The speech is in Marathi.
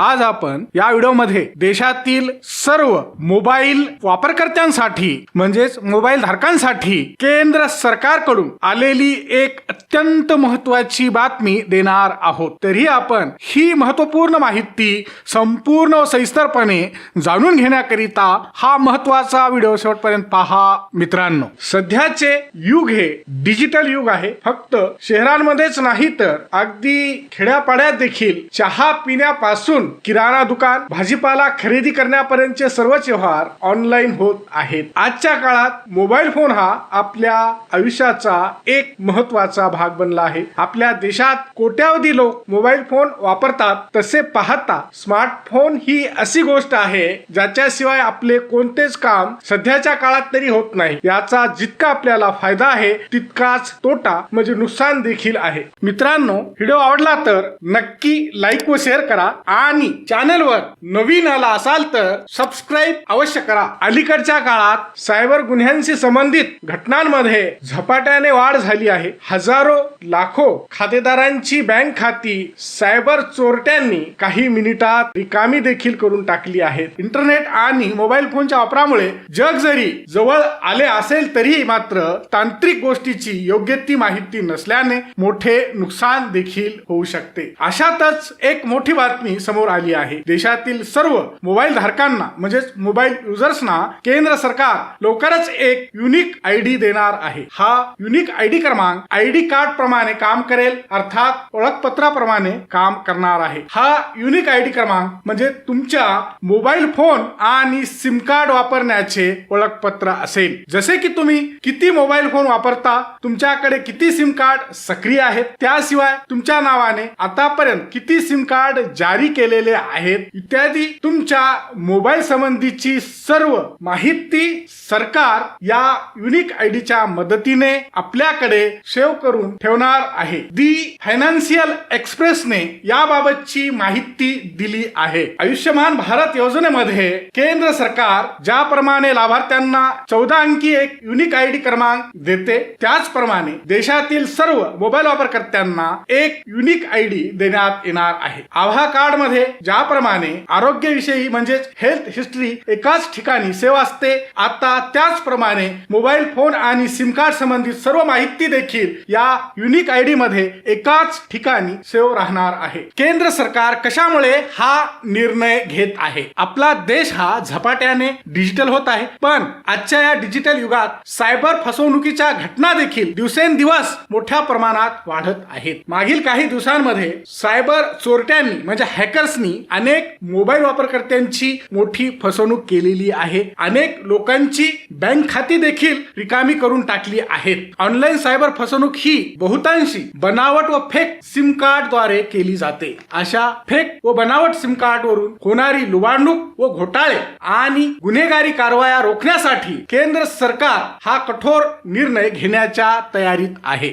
आज आपण या व्हिडिओमध्ये देशातील सर्व मोबाईल वापरकर्त्यांसाठी म्हणजेच मोबाईल धारकांसाठी केंद्र सरकारकडून आलेली एक अत्यंत महत्वाची बातमी देणार आहोत. तरी आपण ही महत्त्वपूर्ण माहिती संपूर्ण व सविस्तरपणे जाणून घेण्याकरिता हा महत्त्वाचा व्हिडिओ शेवटपर्यंत पहा मित्रांनो. सध्याचे युग हे डिजिटल युग आहे. फक्त शहरांमध्येच नाही तर अगदी खेड्यापाड्यात देखील चहा पिण्यापासून किराणा दुकान भाजीपाला खरेदी करण्यापर्यंतचे सर्वच व्यवहार ऑनलाईन होत आहेत. आजच्या काळात मोबाईल फोन हा आपल्या आयुष्याचा एक महत्त्वाचा भाग बनला आहे. आपल्या देशात कोट्यावधी लोक मोबाईल फोन वापरतात तसे पाहता स्मार्टफोन ही अशी गोष्ट आहे ज्याच्याशिवाय आपले कोणतेच काम सध्याच्या काळात तरी होत नाही. याचा जितका आपल्याला फायदा आहे तितकाच तोटा म्हणजे नुकसान देखील आहे. मित्रांनो व्हिडिओ आवडला तर नक्की लाईक व शेअर करा आणि चॅनलवर नवीन आला असाल तर सबस्क्राईब अवश्य करा. अलीकडच्या काळात सायबर गुन्ह्यांशी संबंधित घटनांमध्ये झपाट्याने वाढ झाली आहे. हजारो लाखो खातेदारांची बँक खाती सायबर चोरट्यांनी काही मिनिटात रिकामी देखील करून टाकली आहेत. इंटरनेट आणि मोबाईल फोनच्या वापरामुळे जग जरी जवळ आले असेल तरीही मात्र तांत्रिक गोष्टीची योग्य ती माहिती नसल्याने मोठे नुकसान देखील होऊ शकते. अशातच एक मोठी बातमी समोर आली आहे. देशातील सर्व मोबाईल धारकांना म्हणजेच मोबाईल युजर्सना केंद्र सरकार लवकरच एक युनिक आय डी देणार आहे. हा युनिक आय डी क्रमांक आय डी कार्ड प्रमाणे काम करेल अर्थात ओळखपत्राप्रमाणे काम करणार आहे. हा युनिक आय डी क्रमांक म्हणजे तुमच्या मोबाईल फोन आणि सिम कार्ड वापरण्याचे ओळखपत्र असेल. जसे की तुम्ही किती मोबाईल फोन वापरता तुमच्याकडे किती सिम कार्ड सक्रिय आहेत त्याशिवाय तुमच्या नावाने आतापर्यंत किती सिम कार्ड जारी केले केलेले आहेत. इत्यादी तुमच्या मोबाईल संबंधीची सर्व माहिती सरकार या युनिक आयडीच्या मदतीने आपल्याकडे सेव्ह करून ठेवणार आहे. दी फायनान्शियल एक्सप्रेसने याबाबतची माहिती दिली आहे. आयुष्यमान भारत योजनेमध्ये केंद्र सरकार ज्याप्रमाणे लाभार्थ्यांना चौदा अंकी एक युनिक आय डी क्रमांक देते त्याचप्रमाणे देशातील सर्व मोबाईल वापरकर्त्यांना एक युनिक आय डी देण्यात येणार आहे. आभा कार्डमध्ये ज्याप्रमाणे आरोग्यविषयी म्हणजेच हेल्थ हिस्ट्री एकाच ठिकाणी सेव असते आता त्याचप्रमाणे मोबाईल फोन आणि सिम कार्ड संबंधित सर्व माहिती देखील या युनिक आय डी मध्ये एकाच ठिकाणी सेव राहणार आहे. केंद्र सरकार कशामुळे हा निर्णय घेत आहे? आपला देश हा झपाट्याने डिजिटल होत आहे पण आजच्या या डिजिटल युगात सायबर फसवणुकीच्या घटना देखील दिवसेंदिवस मोठ्या प्रमाणात वाढत आहेत. मागील काही दिवसांमध्ये सायबर चोरट्यांनी म्हणजे हॅकर्सनी अनेक मोबाईल वापरकर्त्यांची मोठी फसवणूक केलेली आहे. अनेक लोकांची बँक खाती देखील रिकामी करून टाकली आहेत. ऑनलाईन सायबर फसवणूक ही बहुतांशी बनावट व फेक सिम कार्डद्वारे केली जाते. अशा फेक व बनावट सिम कार्ड वरून होणारी लुबाडणूक व घोटाळे आणि गुन्हेगारी कारवाया रोखण्यासाठी केंद्र सरकार हा कठोर निर्णय घेण्याच्या तयारीत आहे.